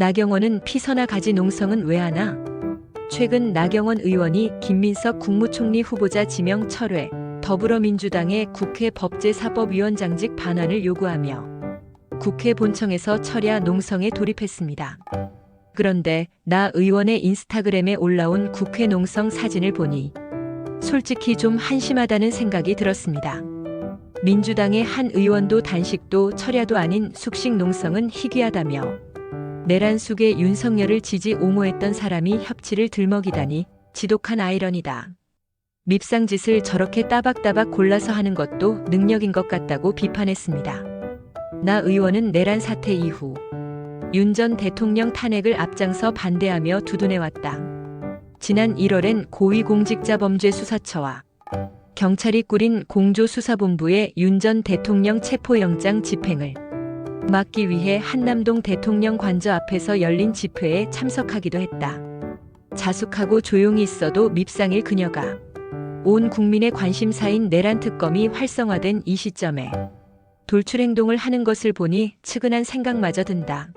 나경원은 피서나 가지 농성은 왜 하나? 최근 나경원 의원이 김민석 국무총리 후보자 지명 철회, 더불어민주당의 국회 법제사법위원장직 반환을 요구하며 국회 본청에서 철야 농성에 돌입했습니다. 그런데 나 의원의 인스타그램에 올라온 국회 농성 사진을 보니 솔직히 좀 한심하다는 생각이 들었습니다. 민주당의 한 의원도 단식도 철야도 아닌 숙식 농성은 희귀하다며 내란숙의 윤석열을 지지 옹호했던 사람이 협치를 들먹이다니 지독한 아이러니다. 밉상짓을 저렇게 따박따박 골라서 하는 것도 능력인 것 같다고 비판했습니다. 나 의원은 내란 사태 이후 윤 전 대통령 탄핵을 앞장서 반대하며 두둔해왔다. 지난 1월엔 고위공직자범죄수사처와 경찰이 꾸린 공조수사본부의 윤전 대통령 체포영장 집행을 막기 위해 한남동 대통령 관저 앞에서 열린 집회에 참석하기도 했다. 자숙하고 조용히 있어도 밉상일 그녀가 온 국민의 관심사인 내란 특검이 활성화된 이 시점에 돌출 행동을 하는 것을 보니 측은한 생각마저 든다.